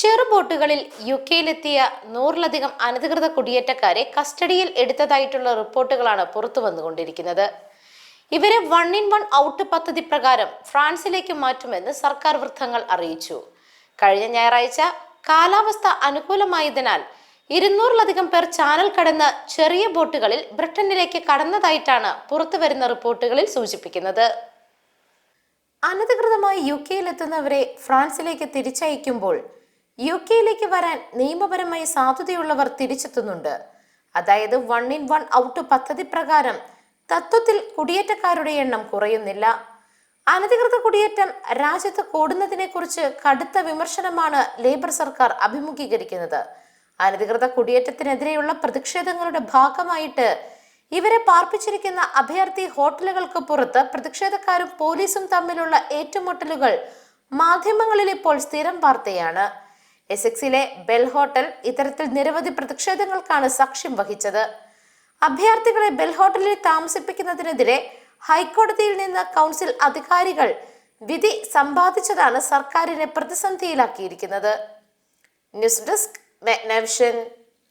ചെറുബോട്ടുകളിൽ U കെയിലെത്തിയ നൂറിലധികം അനധികൃത കുടിയേറ്റക്കാരെ കസ്റ്റഡിയിൽ എടുത്തതായിട്ടുള്ള റിപ്പോർട്ടുകളാണ് പുറത്തു വന്നുകൊണ്ടിരിക്കുന്നത്. ഇവരെ വൺ ഇൻ വൺ ഔട്ട് പദ്ധതി പ്രകാരം ഫ്രാൻസിലേക്ക് മാറ്റുമെന്ന് സർക്കാർ വൃത്തങ്ങൾ അറിയിച്ചു. കഴിഞ്ഞ ഞായറാഴ്ച കാലാവസ്ഥ അനുകൂലമായതിനാൽ ഇരുന്നൂറിലധികം പേർ ചാനൽ കടന്ന് ചെറിയ ബോട്ടുകളിൽ ബ്രിട്ടനിലേക്ക് കടന്നതായിട്ടാണ് പുറത്തു വരുന്ന റിപ്പോർട്ടുകളിൽ സൂചിപ്പിക്കുന്നത്. അനധികൃതമായി യു കെയിലെത്തുന്നവരെ ഫ്രാൻസിലേക്ക് തിരിച്ചയക്കുമ്പോൾ യു കെയിലേക്ക് വരാൻ നിയമപരമായി സാധ്യതയുള്ളവർ തിരിച്ചെത്തുന്നുണ്ട്. അതായത് വൺ ഇൻ വൺ ഔട്ട് പദ്ധതി പ്രകാരം തത്വത്തിൽ കുടിയേറ്റക്കാരുടെ എണ്ണം കുറയുന്നില്ല. അനധികൃത കുടിയേറ്റം രാജ്യത്ത് കൂടുന്നതിനെ കുറിച്ച് കടുത്ത വിമർശനമാണ് ലേബർ സർക്കാർ അഭിമുഖീകരിക്കുന്നത്. അനധികൃത കുടിയേറ്റത്തിനെതിരെയുള്ള പ്രതിഷേധങ്ങളുടെ ഭാഗമായിട്ട് ഇവരെ പാർപ്പിച്ചിരിക്കുന്ന അഭയാർത്ഥി ഹോട്ടലുകൾക്ക് പുറത്ത് പ്രതിഷേധക്കാരും പോലീസും തമ്മിലുള്ള ഏറ്റുമുട്ടലുകൾ മാധ്യമങ്ങളിൽ ഇപ്പോൾ സ്ഥിരം വാർത്തയാണ്. എസെക്സിലെ ബെൽ ഹോട്ടൽ ഇത്തരത്തിൽ നിരവധി പ്രതിഷേധങ്ങൾക്കാണ് സാക്ഷ്യം വഹിച്ചത്. അഭയാർത്ഥികളെ ബെൽ ഹോട്ടലിൽ താമസിപ്പിക്കുന്നതിനെതിരെ ഹൈക്കോടതിയിൽ നിന്ന് കൗൺസിൽ അധികാരികൾ വിധി സമ്പാദിച്ചതാണ് സർക്കാരിനെ പ്രതിസന്ധിയിലാക്കിയിരിക്കുന്നത്. News desk മെഗ്നവിഷൻ.